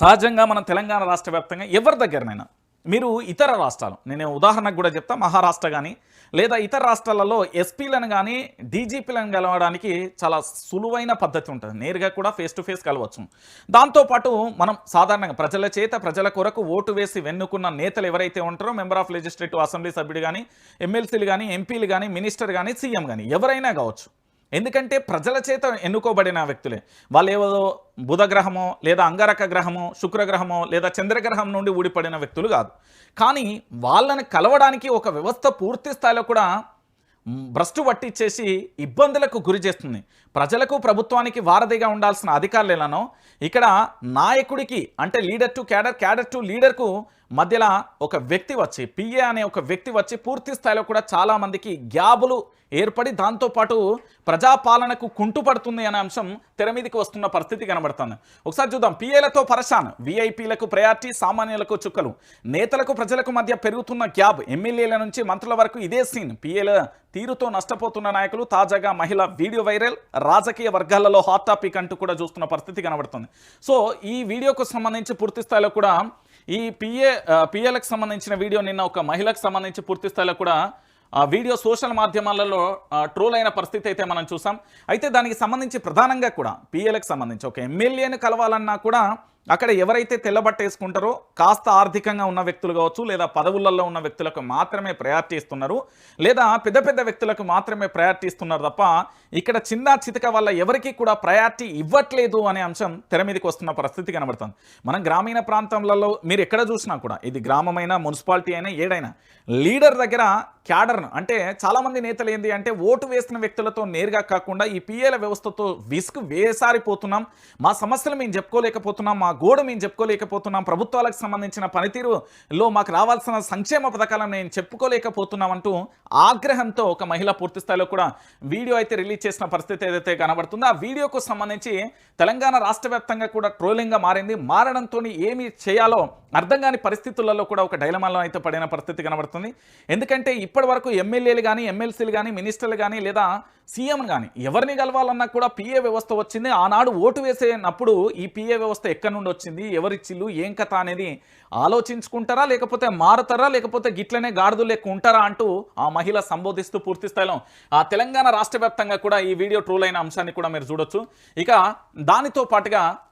సహజంగా మన తెలంగాణ రాష్ట్ర వ్యాప్తంగా ఎవరి దగ్గరనైనా మీరు ఇతర రాష్ట్రాలు నేను ఉదాహరణకు కూడా చెప్తా మహారాష్ట్ర కానీ లేదా ఇతర రాష్ట్రాలలో ఎస్పీలను కానీ డీజీపీలను కలవడానికి చాలా సులువైన పద్ధతి ఉంటుంది. నేరుగా కూడా ఫేస్ టు ఫేస్ కలవచ్చు. దాంతోపాటు మనం సాధారణంగా ప్రజల చేత ప్రజల కొరకు ఓటు వేసి వెన్నుకున్న నేతలు ఎవరైతే ఉంటారో మెంబర్ ఆఫ్ లెజిస్లేటివ్ అసెంబ్లీ సభ్యుడు కానీ ఎమ్మెల్సీలు కానీ ఎంపీలు కానీ మినిస్టర్ కానీ సీఎం కానీ ఎవరైనా కావచ్చు. ఎందుకంటే ప్రజల చేత ఎన్నుకోబడిన వ్యక్తులే. వాళ్ళు ఏదో బుధగ్రహమో లేదా అంగారక గ్రహమో శుక్రగ్రహమో లేదా చంద్రగ్రహం నుండి ఊడిపడిన వ్యక్తులు కాదు. కానీ వాళ్ళని కలవడానికి ఒక వ్యవస్థ పూర్తి స్థాయిలో కూడా భ్రష్టు పట్టించేసి ఇబ్బందులకు గురి చేస్తుంది. ప్రజలకు ప్రభుత్వానికి వారధిగా ఉండాల్సిన అధికారులు ఎలానో ఇక్కడ నాయకుడికి అంటే leader to cadre cadre to లీడర్కు మధ్యలో ఒక వ్యక్తి వచ్చి పిఏ అనే ఒక వ్యక్తి వచ్చి పూర్తి స్థాయిలో కూడా చాలామందికి గ్యాబులు ఏర్పడి దాంతోపాటు ప్రజాపాలనకు కుంటుపడుతుంది అనే అంశం తెర మీదకి వస్తున్న పరిస్థితి కనబడుతుంది. ఒకసారి చూద్దాం. పిఏలతో పరశాన్ విఐపీలకు ప్రయారిటీ సామాన్యులకు చుక్కలు. నేతలకు ప్రజలకు మధ్య పెరుగుతున్న గ్యాబ్. ఎమ్మెల్యేల నుంచి మంత్రుల వరకు ఇదే సీన్. పిఏల తీరుతో నష్టపోతున్న నాయకులు తాజాగా మహిళ వీడియో వైరల్ రాజకీయ వర్గాలలో హాట్ టాపిక్ అంటూ కూడా చూస్తున్న పరిస్థితి కనబడుతుంది. సో ఈ వీడియోకు సంబంధించి పూర్తి స్థాయిలో కూడా ఈ పిఏ పిఏలకు సంబంధించిన వీడియో నిన్న ఒక మహిళకు సంబంధించి పూర్తి స్థాయిలో కూడా ఆ వీడియో సోషల్ మాధ్యమాలలో ట్రోల్ అయిన పరిస్థితి అయితే మనం చూసాం. అయితే దానికి సంబంధించి ప్రధానంగా కూడా పిఎలకు సంబంధించి ఒక ఎమ్మెల్యేని కలవాలన్నా కూడా అక్కడ ఎవరైతే తెల్లబట్ట వేసుకుంటారో కాస్త ఆర్థికంగా ఉన్న వ్యక్తులు కావచ్చు లేదా పదవులలో ఉన్న వ్యక్తులకు మాత్రమే ప్రయారిటీ ఇస్తున్నారు. లేదా పెద్ద పెద్ద వ్యక్తులకు మాత్రమే ప్రయారిటీ ఇస్తున్నారు తప్ప ఇక్కడ చిన్న చితక వల్ల ఎవరికి కూడా ప్రయారిటీ ఇవ్వట్లేదు అనే అంశం తెర మీదకి వస్తున్న పరిస్థితి కనబడుతుంది. మనం గ్రామీణ ప్రాంతాలలో మీరు ఎక్కడ చూసినా కూడా ఇది గ్రామమైనా మున్సిపాలిటీ అయినా ఏడైనా లీడర్ దగ్గర క్యాడర్ను అంటే చాలామంది నేతలు ఏంటి అంటే ఓటు వేసిన వ్యక్తులతో నేరుగా కాకుండా ఈ పిఏల వ్యవస్థతో విసుగు వేసారిపోతున్నాం. మా సమస్యలు మేము చెప్పుకోలేకపోతున్నాం. మా గోడు మేము చెప్పుకోలేకపోతున్నాం. ప్రభుత్వాలకు సంబంధించిన పనితీరులో మాకు రావాల్సిన సంక్షేమ పథకాలను నేను చెప్పుకోలేకపోతున్నాం అంటూ ఆగ్రహంతో ఒక మహిళ పూర్తి స్థాయిలో కూడా వీడియో అయితే రిలీజ్ చేసిన పరిస్థితి ఏదైతే కనబడుతుందో ఆ వీడియోకు సంబంధించి తెలంగాణ రాష్ట్ర కూడా ట్రోలింగ్గా మారింది. మారడంతో ఏమి చేయాలో అర్థం కాని పరిస్థితులలో కూడా ఒక డైలమాలో అయితే పడిన పరిస్థితి కనబడుతుంది. ఎందుకంటే ఇప్పటి వరకు ఎమ్మెల్యేలు కానీ ఎమ్మెల్సీలు కానీ మినిస్టర్లు కానీ లేదా సీఎం కానీ ఎవరిని కలవాలన్నా కూడా పిఏ వ్యవస్థ వచ్చింది. ఆనాడు ఓటు వేసేనప్పుడు ఈ పిఏ వ్యవస్థ ఎక్కడి నుండి వచ్చింది? ఎవరిచ్చిల్లు ఏం కథ అనేది ఆలోచించుకుంటారా? లేకపోతే మారుతారా? లేకపోతే గిట్లనే గాడిదు లెక్క ఉంటారా అంటూ ఆ మహిళ సంబోధిస్తూ పూర్తి స్థాయిలో ఆ తెలంగాణ రాష్ట్ర కూడా ఈ వీడియో ట్రోల్ అయిన అంశాన్ని కూడా మీరు చూడొచ్చు. ఇక దానితో పాటుగా